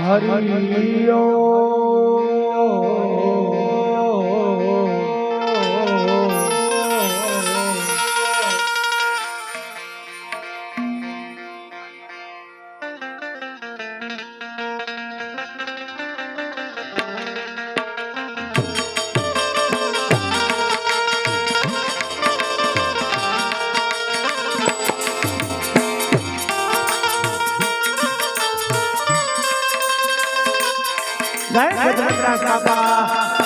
हरि જય ગજરંગદાસ બાબા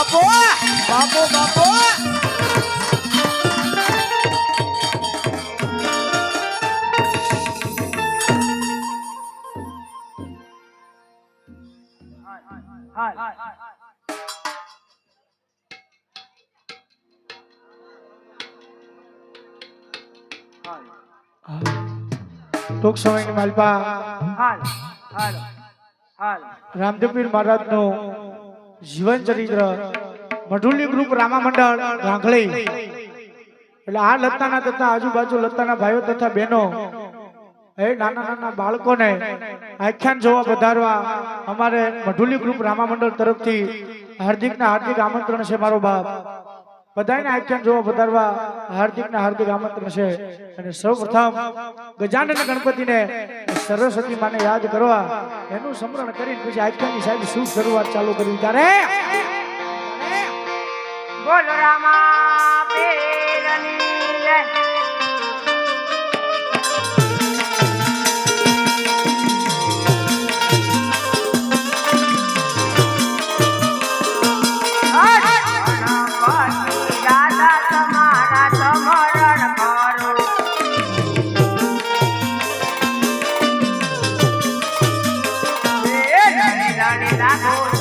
બાપો બાપો બાપો બાપો ટૂંક સમયની માલપા રામદેવપીર મહારાજનું જીવન ચરિત્ર મઢુલી ગ્રુપ રામા મંડળ રાંગળી એટલે આ લતાના તથા આજુબાજુ લતાના ભાઈઓ તથા બહેનો, એ નાના નાના બાળકોને આખ્યાન જોવા પધારવા અમારે મઢુલી ગ્રુપ રામા મંડળ તરફથી હાર્દિક ના હાર્દિક આમંત્રણ છે મારો બાપ. બધાને આખ્યાન જોવા વધારવા હાર્દિક ને હાર્દિક આમંત્રણ છે. અને સૌ પ્રથમ ગજાનન ગણપતિને સરસ્વતી માને યાદ કરવા એનું સ્મરણ કરીને પછી આખ્યાનની સાહેબ શું શરૂઆત ચાલુ કરી ત્યારે બોલો રામા.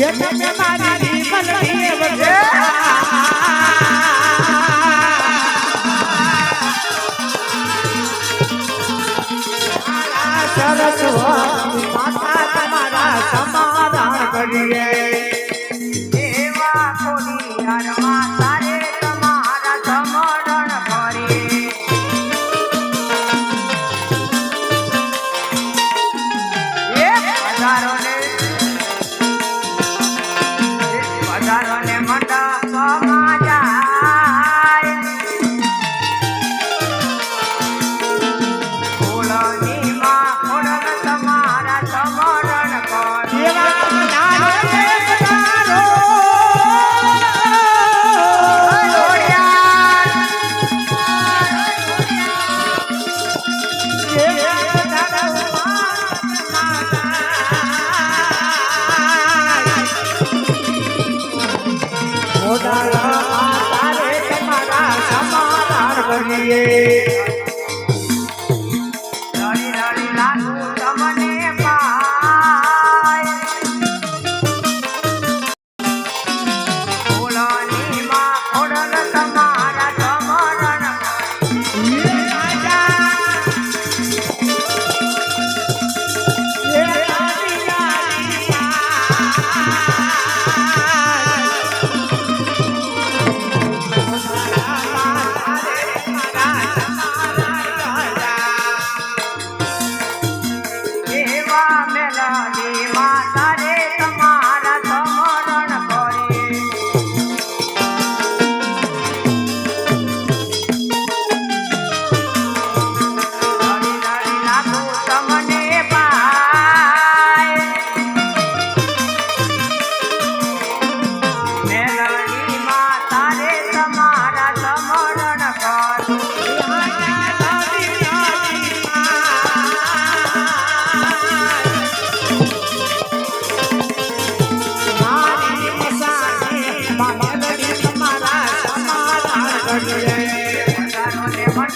કરે એ તમે મારી જીવનની